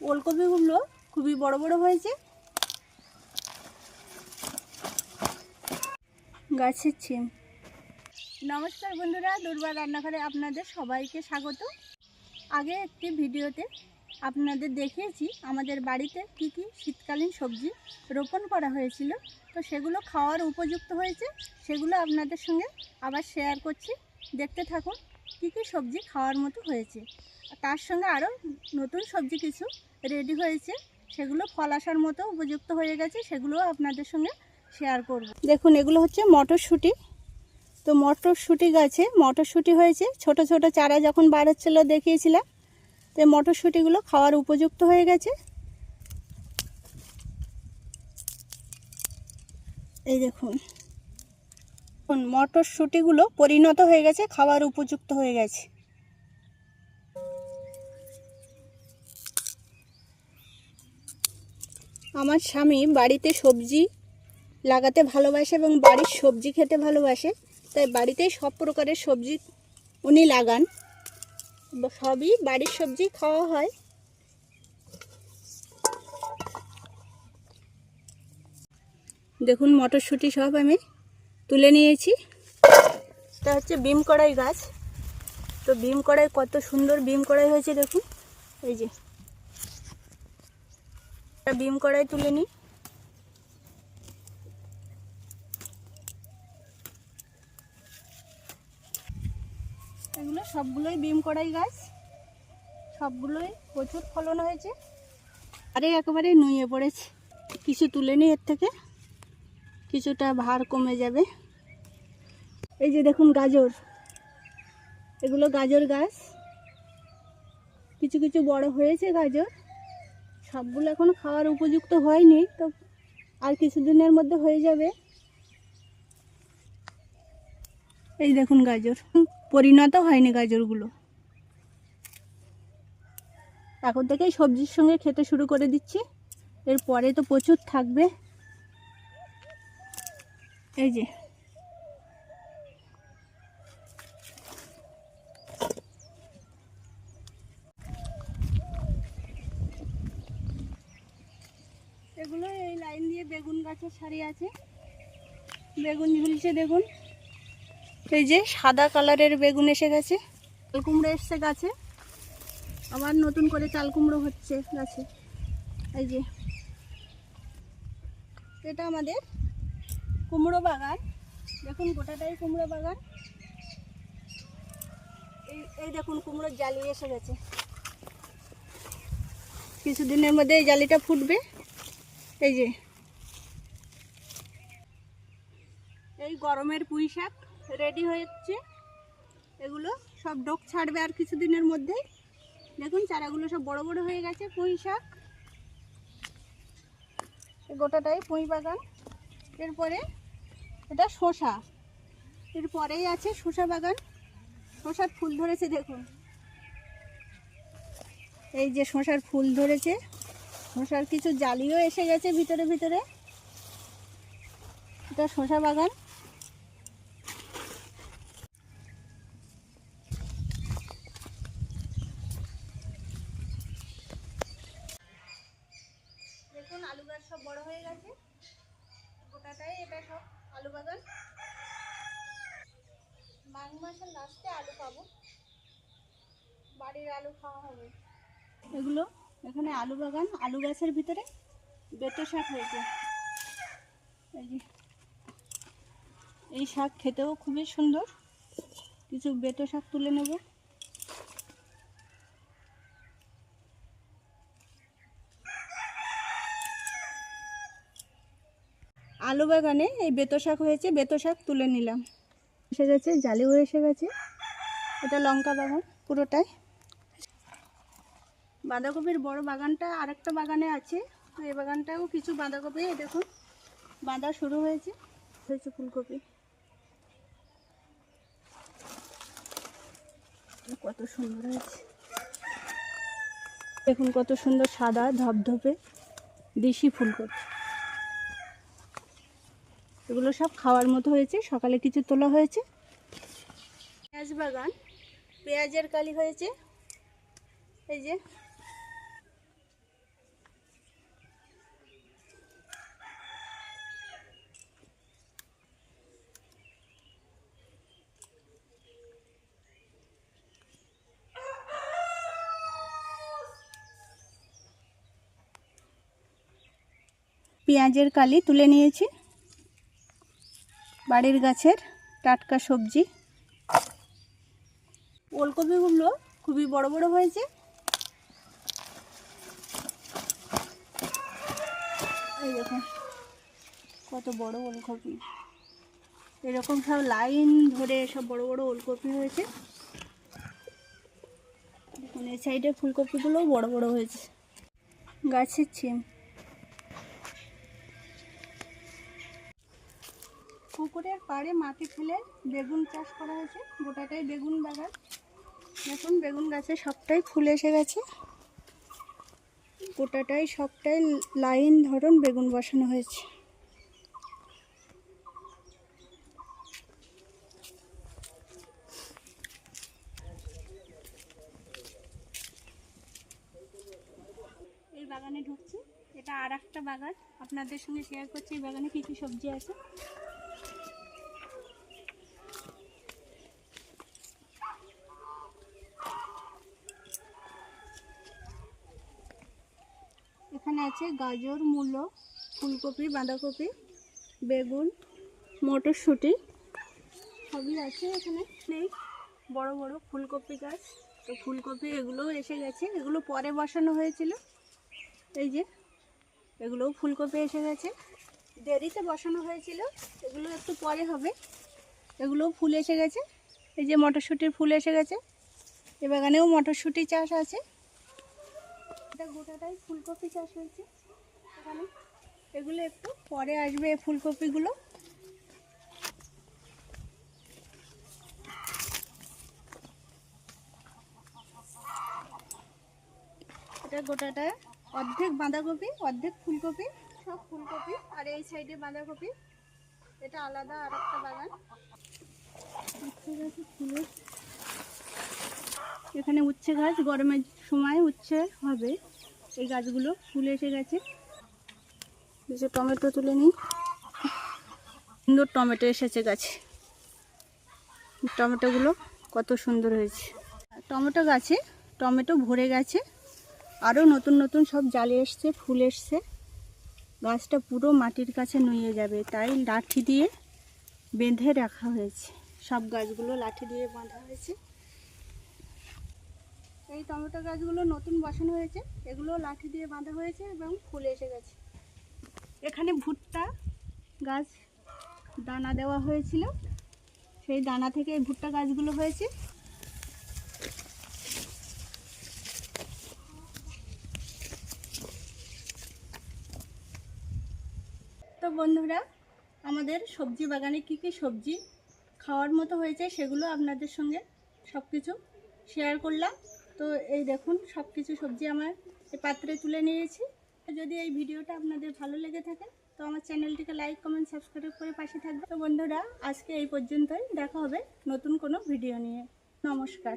ওলকপিগুলো খুবই বড় বড় হয়েছে। গাছের ছিম নমস্কার বন্ধুরা, দুর্বা রান্নাঘরে আপনাদের সবাইকে স্বাগত। আগে একটি ভিডিওতে আপনাদের দেখিয়েছি আমাদের বাড়িতে কি কি শীতকালীন সবজি রোপণ করা হয়েছিল। তো সেগুলো খাওয়ার উপযুক্ত হয়েছে, সেগুলো আপনাদের সঙ্গে আবার শেয়ার করছি। দেখতে থাকুন। কি কি সবজি খাওয়ার মতো হয়েছে। তার সঙ্গে আরও নতুন সবজি কিছু রেডি হয়েছে। সেগুলো ফল আসার মতো উপযুক্ত হয়ে গেছে সেগুলোও আপনাদের সঙ্গে শেয়ার করব। দেখুন এগুলো হচ্ছে মটরশুঁটি। তো মটরশুঁটি গাছে মটরশুঁটি হয়েছে। ছোট ছোট চারা যখন বার হচ্ছিল দেখিয়েছিলাম তো মটরশুঁটিগুলো খাওয়ার উপযুক্ত হয়ে গেছে। এই দেখুন, মটরশুঁটিগুলো পরিণত হয়ে গেছে খাওয়ার উপযুক্ত হয়ে গেছে। আমার স্বামী বাড়িতে সবজি লাগাতে ভালোবাসে এবং বাড়ির সবজি খেতে ভালোবাসে, তাই বাড়িতেই সব প্রকারের সবজি উনি লাগান। সবই বাড়ির সবজি খাওয়া হয়। দেখুন, মটরশুঁটি সব আমি তুলে নিয়েছি। এটা হচ্ছে বিম কড়াই গাছ। তো বিম কড়াই কত সুন্দর বিম কড়াই হয়েছে দেখুন। এই যে। বিম কড়াই তুলে নিই। এগুলো সবগুলোই বিম কড়াই গাছ। সবগুলোই প্রচুর ফলন হয়েছে। আরে একেবারে নুয়ে পড়েছে। কিছু তুলে নিই এর থেকে। কিছুটা ভার কমে যাবে। এই যে দেখুন গাজর। এগুলো গাজর গাছ। কিছু কিছু বড় হয়েছে গাজর। সবগুলো এখনও খাওয়ার উপযুক্ত হয়নি, তো আর কিছুদিনের মধ্যে হয়ে যাবে। এই দেখুন গাজর। পরিণত হয়নি গাজরগুলো। এখন থেকেই সবজির সঙ্গে খেতে শুরু করে দিচ্ছি। এরপরে তো প্রচুর থাকবে। এই যে। এগুলো এই লাইন দিয়ে বেগুন গাছের সারি আছে। বেগুন ঝুলছে দেখুন। এই যে সাদা কালারের বেগুন এসে গেছে। চাল কুমড়ো এসছে গাছে। আবার নতুন করে চাল কুমড়ো হচ্ছে গাছে। এই যে। এটা আমাদের কুমড়ো বাগান। দেখুন, গোটাটাই কুমড়ো বাগান। এই এই দেখুন, কুমড়োর জালি এসে গেছে। কিছুদিনের মধ্যে এই জালিটা ফুটবে। এই যে। এই গরমের পুঁই শাক রেডি হচ্ছে এগুলো সব ডোক ছাড়বে আর কিছুদিনের মধ্যেই। দেখুন, চারাগুলো সব বড় বড় হয়ে গেছে, পুঁই শাক। গোটাটাই পুঁই বাগান। এরপরে এটা শসা। এরপরেই আছে শসা বাগান। শসার ফুল ধরেছে, দেখুন। এই যে শসার ফুল ধরেছে, শসার কিছু জালিও এসে গেছে ভিতরে ভিতরে। এটা শসা বাগান। দেখুন, আলু গাছ সব বড় হয়ে গেছে। আলু বাগান। মাঘ মাসের লাস্টে আলু পাবো। বাড়ির আলু খাওয়া হবে। এগুলো এখানে আলু বাগান, আলু গাছের ভিতরে বেটে শাক হয়েছে। এই শাক খেতেও খুবই সুন্দর। কিছু বেটে শাক তুলে নেব। আলু বাগানে এই বেতো শাক হয়েছে, বেতো শাক তুলে নিলাম। এসে গেছে, জালিও এসে গেছে। এটা লঙ্কা বাগান পুরোটাই। বাঁধাকপির বড় বাগানটা আরেকটা বাগানে আছে। এই বাগানটাও কিছু বাঁধাকপি দেখুন, বাঁধা শুরু হয়েছে। হয়েছে ফুলকপি। কত সুন্দর হয়েছে। দেখুন কত সুন্দর সাদা ধপধপে দেশি ফুলকপি। এগুলো সব খাওয়ার মতো হয়েছে। সকালে কিছু তোলা হয়েছে। পেঁয়াজ বাগান। পেঁয়াজের কালি হয়েছে। এই যে। পেঁয়াজের কালি তুলে নিয়েছি। বাড়ির গাছের টাটকা সবজি। ওলকপিগুলো খুবই বড় বড় হয়েছে। এই কত বড় ওলকপি। এরকম সব লাইন ধরে সব বড় বড় ওলকপি হয়েছে। এই সাইডে ফুলকপিগুলোও বড় বড় হয়েছে। গাছের ছিম। পুকুরের পাড়ে মাটি ফেলে বেগুন চাষ করা হয়েছে। গোটাটাই বেগুন বাগান। দেখুন, বেগুন গাছে সবটাই ফুল এসে গেছে। গোটাটাই সবটাই লাইন ধরন বেগুন বসানো হয়েছে। এই বাগানে ঢুকছি। এটা আর একটা বাগান। আপনাদের সঙ্গে শেয়ার করছি এই বাগানে কী কী সবজি আছে। এখানে আছে গাজর, মূলো, ফুলকপি, বাঁধাকপি, বেগুন, মটরশুঁটি, সবই আছে এখানে। নেই বড় বড় ফুলকপি গাছ। তো ফুলকপি এগুলোও এসে গেছে। এগুলো পরে বসানো হয়েছিল। এই যে, এগুলোও ফুলকপি এসে গেছে। দেরিতে বসানো হয়েছিল। এগুলো একটু পরে হবে। এগুলোও ফুল এসে গেছে। এই যে মটরশুঁটির ফুল এসে গেছে। এ বাগানেও মটরশুঁটি চাষ আছে। এটা গোটাটাই ফুলকপি চাষ হয়েছে এখানে। এগুলো একটু পরে আসবে ফুলকপিগুলো। এটা গোটাটা। অর্ধেক বাঁধাকপি, অর্ধেক ফুলকপি, সব ফুলকপি। আর এই সাইডে বাঁধাকপি। এটা আলাদা আর একটা বাগান। ফুলের এখানে উচ্ছে গাছ, গরমের সময় উচ্ছে হবে। এই গাছগুলো ফুল এসে গেছে। যে টমেটো তুলে নিই। সুন্দর টমেটো এসেছে গাছে। টমেটোগুলো কত সুন্দর হয়েছে। টমেটো গাছে, টমেটো ভরে গেছে। আরও নতুন নতুন সব জালে এসছে, ফুল এসছে। গাছটা পুরো মাটির কাছে নুয়ে যাবে। তাই লাঠি দিয়ে বেঁধে রাখা হয়েছে। সব গাছগুলো লাঠি দিয়ে বাঁধা হয়েছে। এই টমেটো গাছগুলো নতুন বসানো হয়েছে। এগুলো লাঠি দিয়ে বাঁধা হয়েছে এবং ফুলে এসে গেছে। এখানে ভুট্টা গাছ দানা দেওয়া হয়েছিল। সেই দানা থেকে এই ভুট্টা গাছগুলো হয়েছে। তো বন্ধুরা, আমাদের সবজি বাগানে কি কি সবজি খাওয়ার মতো হয়েছে সেগুলো আপনাদের সঙ্গে সব কিছু শেয়ার করলাম। তো এই দেখুন সব কিছু সবজি আমার পাত্রে তুলে নিয়েছি। যদি এই ভিডিওটা আপনাদের ভালো লেগে থাকে, তো আমার চ্যানেলটিকে লাইক কমেন্ট সাবস্ক্রাইব করে পাশে থাকবে তো বন্ধুরা, আজকে এই পর্যন্তই। দেখা হবে নতুন কোনো ভিডিও নিয়ে। নমস্কার।